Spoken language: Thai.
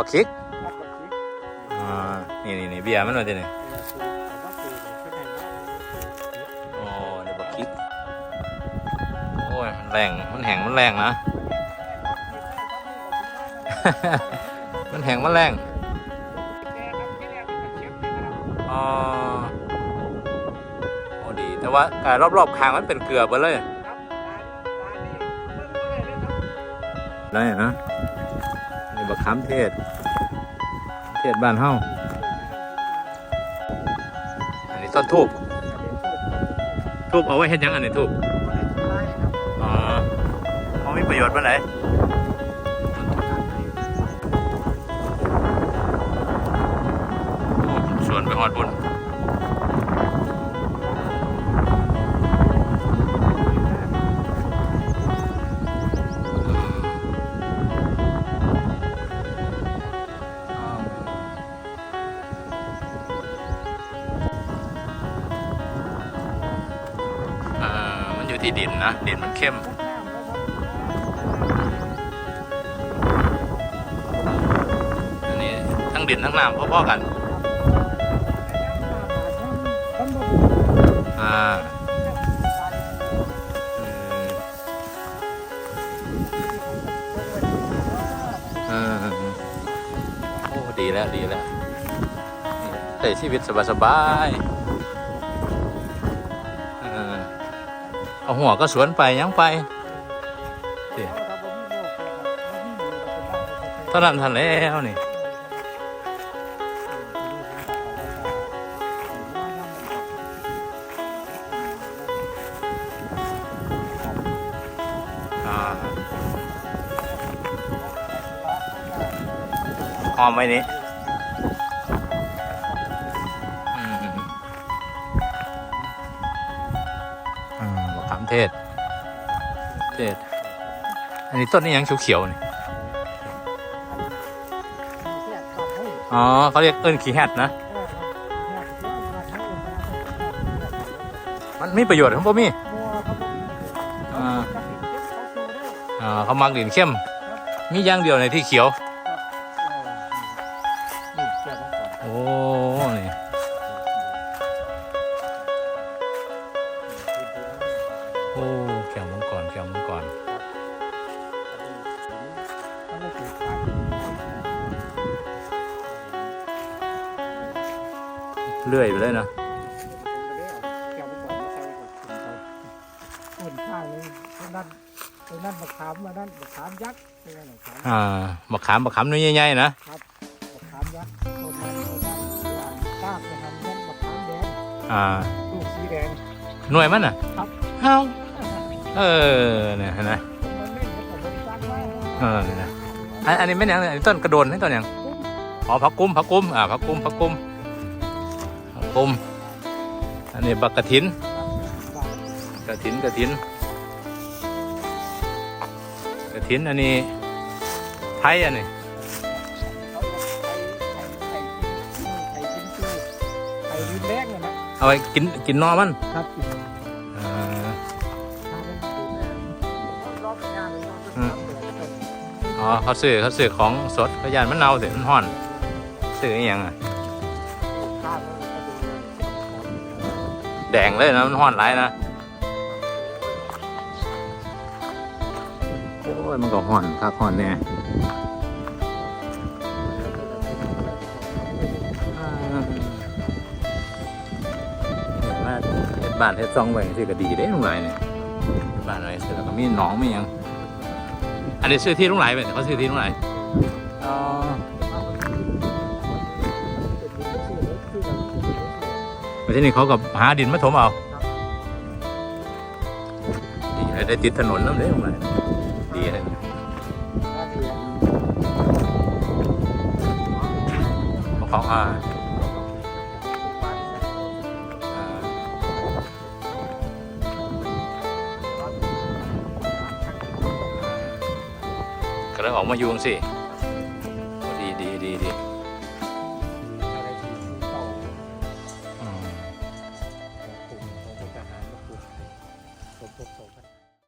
บักคิกครับบักอ่านี่นี่นี่เบียร์มันมาที่นี่ออคือเป็นไงบ้างอ๋อนี่บักคิกโอ้ยมันแรงมันแห้งมันแรงนะ มันแห้งมันแรงอ๋อโอ้ดีแต่ว่าการรอบๆคางมันเป็นเกลือไปเลยได้นะ บักขามเทศ เทศบ้านเฮาอันนี้ต้นทูบทูบเอาไว้เห็ดยังอันนี้ทูบอ๋อเขามีประโยชน์ปาไหนโอ้สวนไปหอดบุญ ที่ดินนะ ดินมันเข้มอันนี้ทั้งดินทั้งน้ำพ่อๆกันอ่าอืมอ่าโอ้ดีแล้วดีแล้วใช้ชีวิตสบายๆ เอาหัวก็สวนไปยังไปเท่านั้นทันแล้วนี่อ่าหอมไว้นี้ ขามเทศ เทศ อันนี้ต้นนี้ยังเขียวๆนี่ อ๋อเขาเรียกเอิ้นขี้แฮดนะ มันมีประโยชน์ของพวกมีอ่าอ่าเขามักดินเข้ม มีอย่างเดียวในที่เขียว โอ้แก้วมังกรแก้วมังกรเลื่อยไปเลยนะต้นข้างเลยต้นนั้นต้นนั้นมะขามมานั่นมะขามยักษ์เป็นไงมะขามอ่าบักขามบักขามน้อยใหญ่ๆนะมะขามยักษ์ต้นนั้นต้นนั้นรากไปทำนั่นมะขามแดงอ่าลูกสีแดงหน่วยมันน่ะครับ เฮาเออเนี่ยเห็นไหมมันเล่นกับผมตั้งไว้เออเนี่ยนะอันอันนี้ไม่นหยังอันนี้ต้นกระโดนนี่ต้นหยังอ๋อผักกุ้มผักกุ้มอ่าผักกุ้มผักกุ้มผักกุ้มอันนี้บักกระถินกระถินกระถินกระถินอันนี้ไทยอันนี้ไข่กินตู้ไข่ดินแรกเนี่ยนะเอาไว้กินกินหนอมันครับ อบงานเลยอ๋อเขาซื้อเขาซื้อของสดเขายานมันเน่าเสียมันห่อนซื้ออหยังอะข้าวแดงเลยนะมันห่อนหลายนะโอ้ยมันก็ห่อนคักห่อนแน่เฮ็ดบ้านเฮ็ดซองไว้สิก็ดีเด้ลุงหลายเนี่ยบ้านไว้เสร็จแล้วก็มีหนองมีหยัง อันนี้ซื้อที่ลุงไหลายไปเขาซื้อที่ลุงไหลายอ๋อที่นี่เขากับหาดินมาถมเอาดีเลยได้ติดถนนน้ำเด้ลุงหลาดีเลยของอ่า ก็เลยออกมายูงสิ